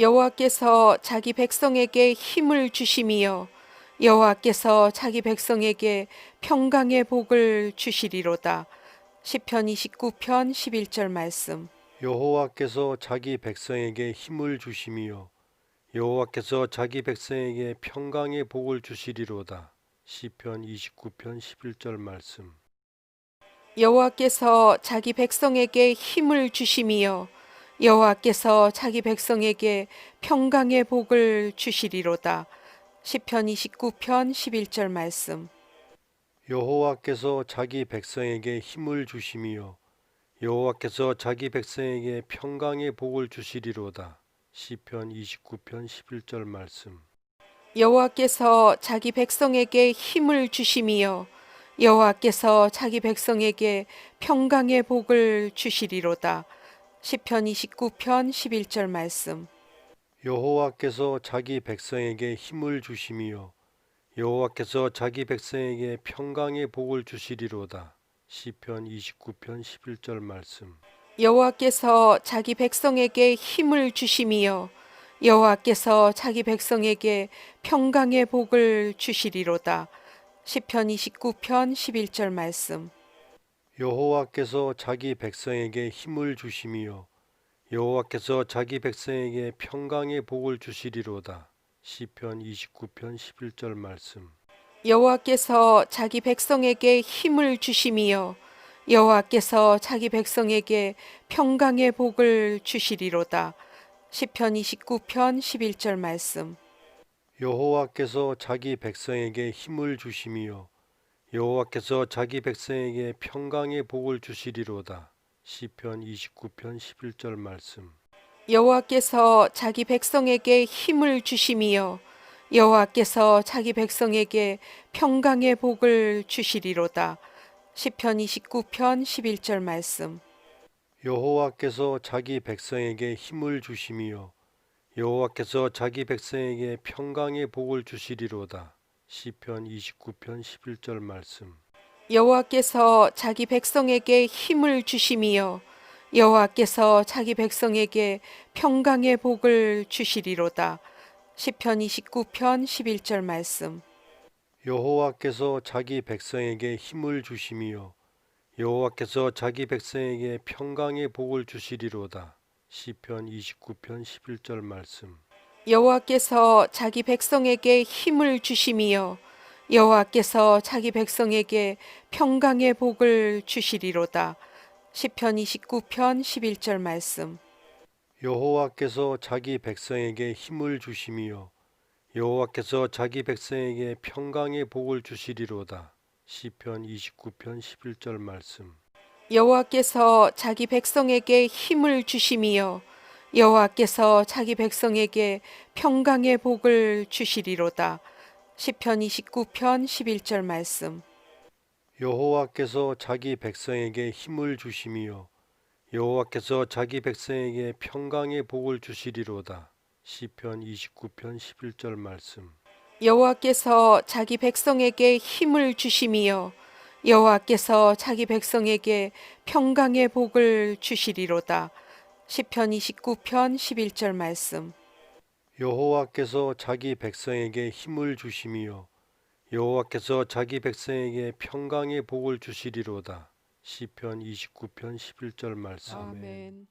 여호와께서 자기 백성에게 힘을 주심이여 여호와께서 자기 백성에게 평강의 복을 주시리로다. 시편 29편 11절 말씀. 여호와께서 자기 백성에게 힘을 주심이요 여호와께서 자기 백성에게 평강의 복을 주시리로다. 시편 29편 11절 말씀. 여호와께서 자기 백성에게 힘을 주심이여 여호와께서 자기 백성에게 평강의 복을 주시리로다. 시편 29편 11절 말씀. 여호와께서 자기 백성에게 힘을 주심이요 여호와께서 자기 백성에게 평강의 복을 주시리로다. 시편 29편 11절 말씀. 여호와께서 자기 백성에게 힘을 주심이여 여호와께서 자기 백성에게 평강의 복을 주시리로다. 시편 29편 11절 말씀. 여호와께서 자기 백성에게 힘을 주심이요 여호와께서 자기 백성에게 평강의 복을 주시리로다. 시편 29편 11절 말씀. 여호와께서 자기 백성에게 힘을 주심이여 여호와께서 자기 백성에게 평강의 복을 주시리로다. 시편 29편 11절 말씀. 여호와께서 자기 백성에게 힘을 주심이요 여호와께서 자기 백성에게 평강의 복을 주시리로다. 시편 29편 11절 말씀. 여호와께서 자기 백성에게 힘을 주심이여 여호와께서 자기 백성에게 평강의 복을 주시리로다. 시편 29편 11절 말씀. 여호와께서 자기 백성에게 힘을 주심이요 여호와께서 자기 백성에게 평강의 복을 주시리로다. 시편 29편 11절 말씀. 여호와께서 자기 백성에게 힘을 주심이여 여호와께서 자기 백성에게 평강의 복을 주시리로다. 시편 29편 11절 말씀. 여호와께서 자기 백성에게 힘을 주심이요 여호와께서 자기 백성에게 평강의 복을 주시리로다. 시편 29편 11절 말씀. 여호와께서 자기 백성에게 힘을 주심이여 여호와께서 자기 백성에게 평강의 복을 주시리로다. 시편 29편 11절 말씀. 여호와께서 자기 백성에게 힘을 주심이요 여호와께서 자기 백성에게 평강의 복을 주시리로다. 시편 29편 11절 말씀. 여호와께서 자기 백성에게 힘을 주심이여 여호와께서 자기 백성에게 평강의 복을 주시리로다. 시편 29편 11절 말씀. 여호와께서 자기 백성에게 힘을 주심이요 여호와께서 자기 백성에게 평강의 복을 주시리로다. 시편 29편 11절 말씀. 여호와께서 자기 백성에게 힘을 주심이여 여호와께서 자기 백성에게 평강의 복을 주시리로다. 시편 29편 11절 말씀. 여호와께서 자기 백성에게 힘을 주심이요 여호와께서 자기 백성에게 평강의 복을 주시리로다. 시편 29편 11절 말씀. 여호와께서 자기 백성에게 힘을 주심이여 여호와께서 자기 백성에게 평강의 복을 주시리로다. 시편 29편 11절 말씀. 여호와께서 자기 백성에게 힘을 주심이요 여호와께서 자기 백성에게 평강의 복을 주시리로다. 시편 29편 11절 말씀. 아멘.